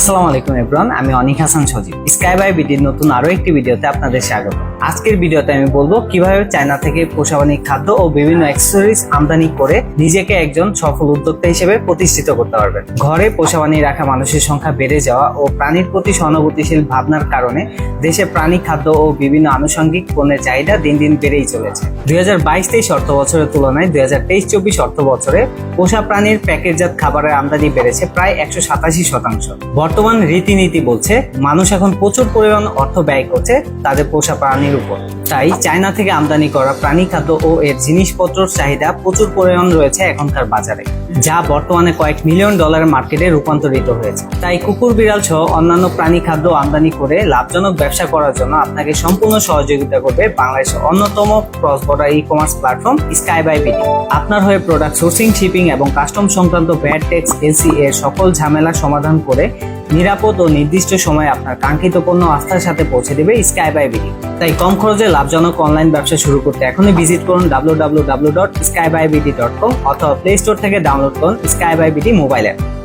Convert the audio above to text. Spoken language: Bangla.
আসসালামু আলাইকুম এব্রন আমি অনিক হাসান সজীব। স্কাইবাই বিডির নতুন আরও একটি ভিডিওতে আপনাদের স্বাগত। আজকের ভিডিওতে আমি বলব কীভাবে চায়না থেকে পোষাবানি খাদ্য ও বিভিন্ন অ্যাক্সেসরিজ আমদানি করে নিজেকে একজন সফল উদ্যোক্তা হিসেবে প্রতিষ্ঠিত করতে পারবেন। ঘরে পোষাবানি রাখা মানুষের সংখ্যা বেড়ে যাওয়া ও প্রাণীর প্রতি সহানুভূতিশীল ভাবনার কারণে দেশে প্রাণী খাদ্য ও বিভিন্ন আনুষঙ্গিক পণ্যের চাহিদা দিন দিন বেড়েই চলেছে। দুই হাজার বাইশ তেইশ অর্থ বছরের তুলনায় দুই হাজার তেইশ চব্বিশ অর্থ বছরে পোষা প্রাণীর প্যাকেটজাত খাবারের আমদানি বেড়েছে প্রায় একশো সাতাশি শতাংশ। বর্তমান রীতিনীতি বলছে, মানুষ এখন প্রচুর পরিমাণ অর্থ ব্যয় করছে, তাদের পোষা প্রাণীর উপর। তাই চায়না থেকে আমদানি করা প্রাণী খাদ্য ও এর জিনিসপত্রের চাহিদা প্রচুর পরিমাণ রয়েছে এখনকার বাজারে, যা বর্তমানে কয়েক মিলিয়ন ডলারের মার্কেটে রূপান্তরিত হয়েছে। তাই কুকুর, বিড়াল সহ অন্যান্য প্রাণী খাদ্য আমদানি করে লাভজনক ব্যবসা করার জন্য আপনাকে সম্পূর্ণ সহযোগিতা করবে বাংলাদেশের অন্যতম cross border e commerce platform Sky Buy BD আপনার হয়ে প্রোডাক্ট সোর্সিং শিপিং এবং কাস্টম সংক্রান্ত ব্যাড ট্যাক্স এলসি এর সকল ঝামেলা সমাধান করে নিরাপদ ও নির্দিষ্ট সময়ে আপনার কাঙ্ক্ষিত পণ্য আস্থার সাথে পৌঁছে দেবে স্কাই বাই বিডি তাই কম খরচে লাভজনক অনলাইন ব্যবসা শুরু করতে এখনই ভিজিট করুন W W W dot Sky Buy BD dot com অথবা প্লে স্টোর থেকে ডাউনলোড করুন Sky Buy BD mobile app